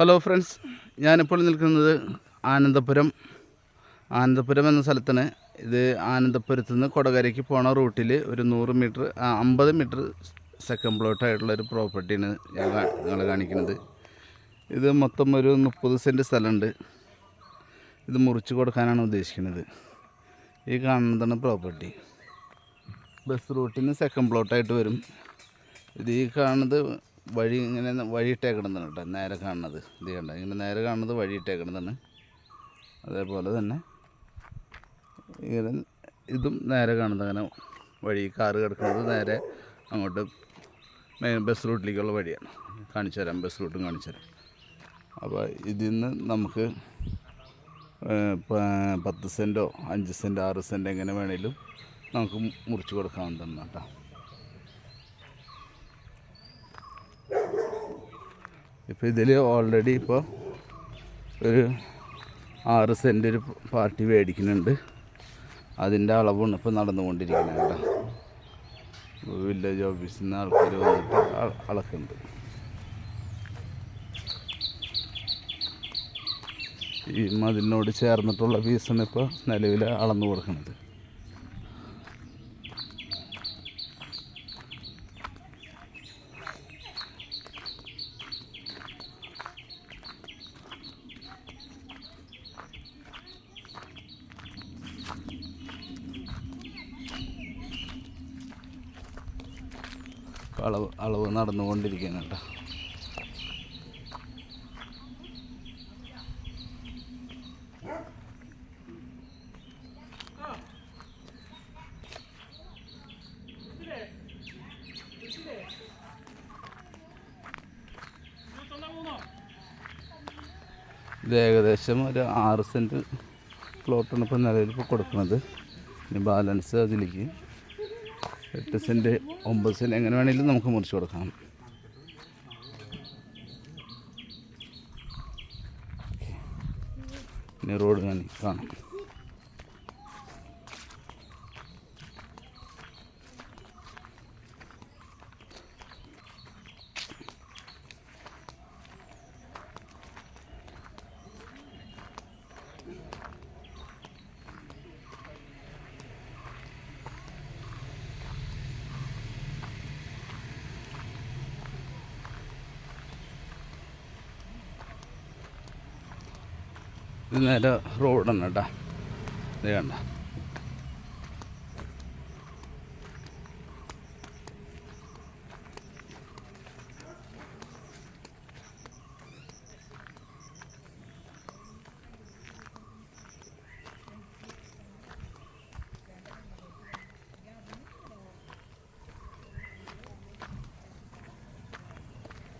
Hello friends ഞാനിപ്പോൾ നിൽക്കുന്നത് ആനന്ദപുരം. ആനന്ദപുരം എന്ന സ്ഥലത്താണ് ഇത് ആനന്ദപുരത്തു നിന്ന് കൊടകരയ്ക്ക് പോണ റൂട്ടിൽ ഒരു നൂറ് മീറ്റർ അമ്പത് മീറ്റർ സെക്കൻഡ് പ്ലോട്ടായിട്ടുള്ള ഒരു പ്രോപ്പർട്ടിയാണ് ഞാൻ നിങ്ങൾ കാണിക്കുന്നത്. ഇത് മൊത്തം ഒരു മുപ്പത് സെന്റ് സ്ഥലമുണ്ട് ഇത് മുറിച്ച് കൊടുക്കാനാണ് ഉദ്ദേശിക്കുന്നത്. ഈ കാണുന്നതാണ് പ്രോപ്പർട്ടി. ബസ് റൂട്ടിൽ റൂട്ടിന് സെക്കൻഡ് പ്ലോട്ടായിട്ട് വരും. ഇത് ഈ കാണുന്നത് വഴി ഇങ്ങനെ വഴി ഇട്ടേക്കിടുന്നതാണ് കേട്ടോ നേരെ കാണുന്നത്. ഇത് കണ്ട? ഇങ്ങനെ നേരെ കാണുന്നത് വഴി ഇട്ടേക്കിടുന്നതാണ് അതേപോലെ തന്നെ ഇങ്ങനെ ഇതും നേരെ കാണുന്നത്. അങ്ങനെ വഴി കാറ് കിടക്കുന്നത് നേരെ അങ്ങോട്ട് മെയിൻ ബസ് റൂട്ടിലേക്കുള്ള വഴിയാണ്. കാണിച്ചു തരാം ബസ് റൂട്ടും കാണിച്ചു തരാം. അപ്പോൾ ഇതിൽ നിന്ന് നമുക്ക് പത്ത് സെന്റോ അഞ്ച് സെന്റ് ആറ് സെന്റ് എങ്ങനെ വേണേലും നമുക്ക് മുറിച്ച് കൊടുക്കാവുന്നതാണ് കേട്ടോ. ഇപ്പോൾ ഇതിൽ ഓൾറെഡി ഇപ്പോൾ ഒരു ആറ് സെന്റ് ഒരു പാർട്ടി മേടിക്കുന്നുണ്ട്. അതിന്റെ അളവാണ് ഇപ്പോൾ നടന്നുകൊണ്ടിരിക്കുന്നത് കേട്ടോ. വില്ലേജ് ഓഫീസിൽ നിന്ന് ആൾക്കാർ വന്നിട്ട് അളക്കുന്നുണ്ട്. ഈ മതിലിനോട് ചേർന്നിട്ടുള്ള പീസാണ് ഇപ്പോൾ നിലവിൽ അളന്നു കൊടുക്കുന്നത്. അളവ് അളവ് നടന്നുകൊണ്ടിരിക്കുകയാണ് കേട്ടോ. ഇത് ഏകദേശം ഒരു ആറ് സെന്റ് പ്ലോട്ടാണ് ഇപ്പോൾ നിലവിൽ ഇപ്പോൾ കൊടുക്കുന്നത്. ഇനി ബാലൻസ് അതിലേക്ക് എട്ട് സെന്റ് ഒമ്പത് സെന്റ് എങ്ങനെ വേണമെങ്കിലും നമുക്ക് മുറിച്ച് കൊടുക്കാം. ഇനി റോഡ് കാണി കാണാം. ഇത് നേരെ റോഡാണ് കേട്ടോ. ഇത്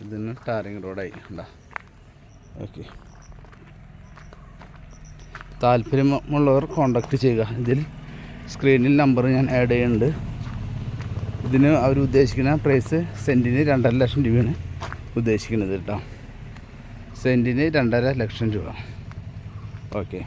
ഇതിന് ടാറിങ് റോഡായി. ഉണ്ടാ ഓക്കെ. താല്പര്യമുള്ളവർ കോണ്ടാക്ട് ചെയ്യുക. ഇതിൽ സ്ക്രീനിൽ നമ്പർ ഞാൻ ആഡ് ചെയ്യുന്നുണ്ട്. ഇതിന് അവർ ഉദ്ദേശിക്കുന്ന പ്രൈസ് സെന്റിന് രണ്ടര ലക്ഷം രൂപയാണ് ഉദ്ദേശിക്കുന്നത് കേട്ടോ. സെന്റിന് രണ്ടര ലക്ഷം രൂപ. ഓക്കെ